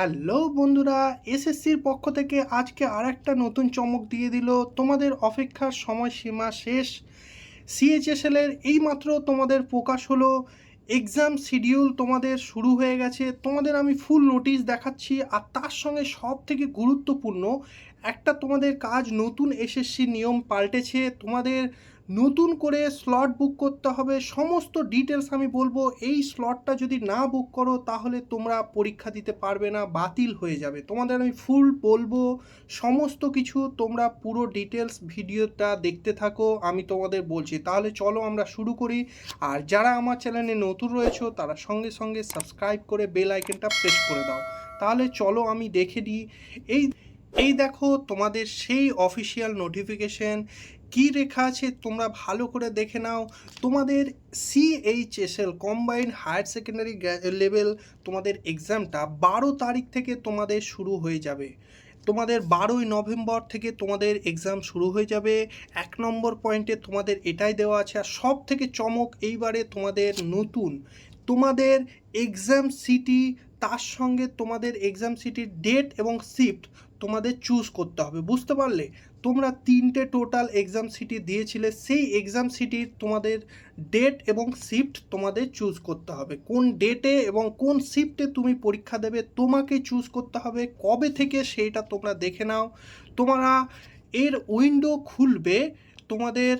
Hello বন্ধুরা এসএসসির পক্ষ থেকে আজকে আর একটা নতুন চমক দিয়ে দিল তোমাদের অপেক্ষার সময়সীমা শেষ। সিএইচএসএল এর এইমাত্র তোমাদের প্রকাশ হলো এক্সাম শিডিউল তোমাদের শুরু হয়ে গেছে। তোমাদের আমি ফুল নোটিশ দেখাচ্ছি, আর তার সঙ্গে সব থেকে গুরুত্বপূর্ণ একটা তোমাদের কাজ নতুন এসএসসি নিয়ম পাল্টেছে, তোমাদের নতুন করে স্লট বুক করতে হবে, সমস্ত ডিটেলস আমি বলব, এই স্লটটা যদি না বুক করো তাহলে তোমরা পরীক্ষা দিতে পারবে না, বাতিল হয়ে যাবে। তোমাদের আমি ফুল বলব, সমস্ত কিছু তোমরা পুরো ডিটেলস ভিডিওটা দেখতে থাকো, আমি তোমাদের বলছি। তাহলে চলো আমরা শুরু করি। আর যারা আমার চ্যানেলে নতুন রয়েছে, তারা সঙ্গে সঙ্গে সাবস্ক্রাইব করে বেল আইকনটা প্রেস করে দাও। তাহলে চলো আমি দেখে দিই। এই এই দেখো তোমাদের সেই অফিসিয়াল নোটিফিকেশন কি রেখা আছে তোমরা ভালো করে দেখে নাও। তোমাদের CHSL combined higher secondary level তোমাদের এক্সামটা বারো তারিখ থেকে তোমাদের শুরু হয়ে যাবে। তোমাদের বারোই নভেম্বর থেকে তোমাদের এক্সাম শুরু হয়ে যাবে। এক নম্বর পয়েন্টে তোমাদের এটাই দেওয়া আছে। আর সব থেকে চমক এইবারে তোমাদের নতুন, তোমাদের এক্সাম সিটি তার সঙ্গে তোমাদের এক্সাম সিটির ডেট এবং শিফট তোমাদের চুজ করতে হবে, বুঝতে পারলে? তোমরা তিনটে টোটাল এক্সাম সিটি দিয়েছিলে, সেই এক্সাম সিটির তোমাদের ডেট এবং শিফট তোমাদের চুজ করতে হবে। কোন ডেটে এবং কোন শিফটে তুমি পরীক্ষা দেবে, তোমাকে চুজ করতে হবে, কবে থেকে সেইটা তোমরা দেখে নাও। তোমরা এর উইন্ডো খুলবে তোমাদের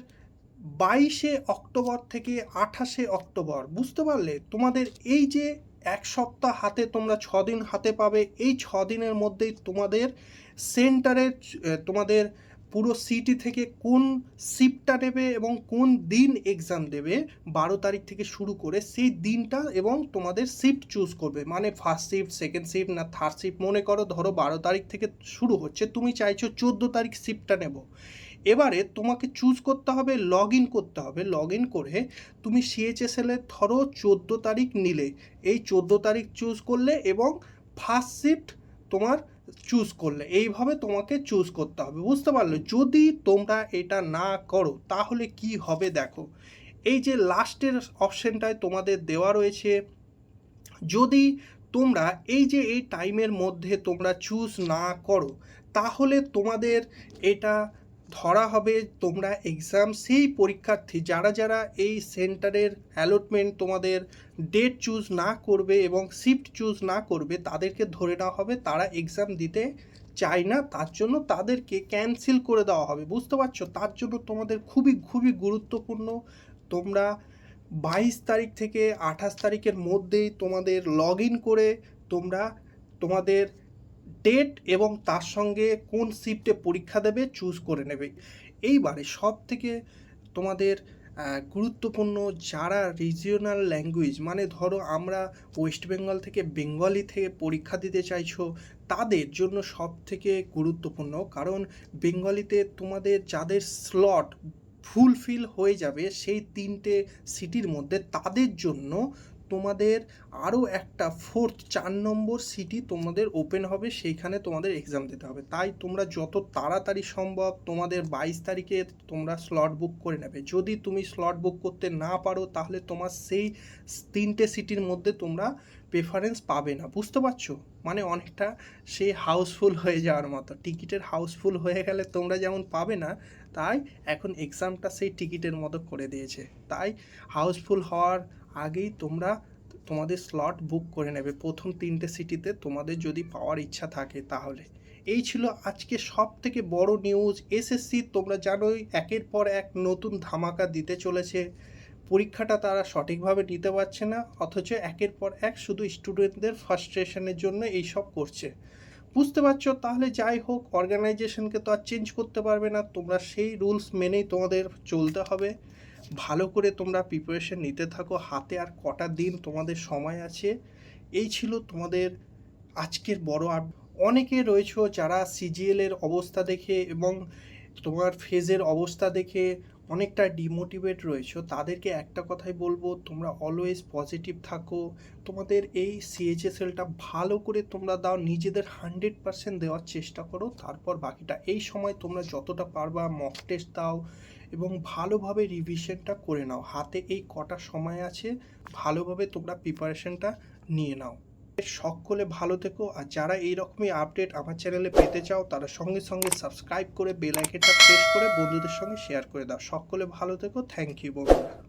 বাইশে অক্টোবর থেকে আঠাশে অক্টোবর, বুঝতে পারলে? তোমাদের এই যে এক সপ্তাহ হাতে তোমরা ছ দিন হাতে পাবে। এই ছ দিনের মধ্যেই তোমাদের সেন্টারের তোমাদের পুরো সিটি থেকে কোন শিফটটা নেবে এবং কোন দিন এক্সাম দেবে বারো তারিখ থেকে শুরু করে সেই দিনটা এবং তোমাদের শিফট চুজ করবে। মানে ফার্স্ট শিফট সেকেন্ড শিফট না থার্ড শিফট মনে করো, ধরো বারো তারিখ থেকে শুরু হচ্ছে, তুমি চাইছো চোদ্দ তারিখ শিফটটা নেব। এবারে তোমাকে চুজ করতে হবে লগ ইন করতে হবে। লগ ইন করে তুমি সিএইচএসএল এর ধরো চোদ্দ তারিখ নিলে। এই চোদ্দ তারিখ চুজ করলে এবং ফার্স্ট শিফট তোমার চুজ করলে। এইভাবে তোমাকে চুজ করতে হবে, বুঝতে পারলে? যদি তোমরা এটা না করো, তাহলে কি হবে দেখো? এই যে লাস্টের অপশানটায় তোমাদের দেওয়া রয়েছে, যদি তোমরা এই যে এই টাইমের মধ্যে তোমরা চুজ না করো, তাহলে তোমাদের এটা ধরা হবে তোমরা এক্সাম সেই পরীক্ষার্থী যারা যারা এই সেন্টারের অ্যালটমেন্ট তোমাদের ডেট চুজ না করবে এবং শিফট চুজ না করবে তাদেরকে ধরে নেওয়া হবে। তারা এক্সাম দিতে চায় না, তার জন্য তাদেরকে ক্যান্সেল করে দেওয়া হবে। বুঝতে পারছ? তার জন্য তোমাদের খুবই খুবই গুরুত্বপূর্ণ। তোমরা বাইশ তারিখ থেকে আঠাশ তারিখের মধ্যেই তোমাদের লগ ইন করে তোমরা তোমাদের ডেট এবং তার সঙ্গে কোন শিফটে পরীক্ষা দেবে চুজ করে নেবে। এইবারে সব থেকে তোমাদের গুরুত্বপূর্ণ যারা রিজিওনাল ল্যাঙ্গুয়েজ মানে ধরো আমরা ওয়েস্ট বেঙ্গল থেকে বেঙ্গলি থেকে পরীক্ষা দিতে চাইছো, তাদের জন্য সব থেকে গুরুত্বপূর্ণ। কারণ বেঙ্গলিতে তোমাদের যাদের স্লট ফুলফিল হয়ে যাবে, সেই তিনটে সিটির মধ্যে তাদের জন্য তোমাদের আরও একটা ফোর্থ চার নম্বর সিটি তোমাদের ওপেন হবে, সেইখানে তোমাদের এক্সাম দিতে হবে। তাই তোমরা যত তাড়াতাড়ি সম্ভব তোমাদের বাইশ তারিখে তোমরা স্লট বুক করে নেবে। যদি তুমি স্লট বুক করতে না পারো, তাহলে তোমার সেই তিনটে সিটির মধ্যে তোমরা প্রেফারেন্স পাবে না। বুঝতে পারছ? মানে অনেকটা সেই হাউসফুল হয়ে যাওয়ার মতো। টিকিটের হাউসফুল হয়ে গেলে তোমরা যেমন পাবে না, তাই এখন এক্সামটা সেই টিকিটের মতো করে দিয়েছে। তাই হাউসফুল হওয়ার আগেই তোমরা তোমাদের স্লট বুক করে নেবে। প্রথম তিনটে সিটিতে তোমাদের যদি পাওয়ার ইচ্ছা থাকে তাহলে। এই ছিল আজকে সব থেকে বড় নিউজ এসএসসি তোমরা জানোই, একের পর এক নতুন ধামাকা দিতে চলেছে। পরীক্ষাটা তারা সঠিকভাবে নিতে পারছে না, অথচ একের পর এক শুধু স্টুডেন্টদের ফার্স্ট্রেশনের জন্য এইসব করছে। বুঝতে পারছ? তাহলে যাই হোক অর্গানাইজেশনকে তো আর চেঞ্জ করতে পারবে না। তোমরা সেই রুলস মেনেই তোমাদের চলতে হবে। ভালো করে তোমরা প্রিপারেশন নিতে থাকো। হাতে আর কটা দিন তোমাদের সময় আছে। এই ছিল তোমাদের আজকের বড় আর অনেকে রয়েছে যারা সিজিএলের অবস্থা দেখে এবং তোমার ফেজের অবস্থা দেখে অনেকটা ডিমোটিভেট রয়েছে, তাদেরকে একটা কথাই বলব, তোমরা অলওয়েজ পজিটিভ থাকো, তোমাদের এই সিএইচএসএলটা ভালো করে তোমরা দাও, নিজেদের হান্ড্রেড পার্সেন্ট দেওয়ার চেষ্টা করো, তারপর বাকিটা, এই সময় তোমরা যতটা পারবা মক টেস্ট দাও এবং ভালোভাবে রিভিশনটা করে নাও, হাতে এই কটা সময় আছে, ভালোভাবে তোমরা প্রিপারেশনটা নিয়ে নাও। সকলে ভালো থেকো। আর যারা এই রকমই আপডেট আমার চ্যানেলে পেতে চাও, তারা সঙ্গে সঙ্গে সাবস্ক্রাইব করে বেল আইকনটা প্রেস করে বন্ধুদের সঙ্গে শেয়ার করে দাও। সকলে ভালো থেকো। থ্যাংক ইউ বন্ধুরা।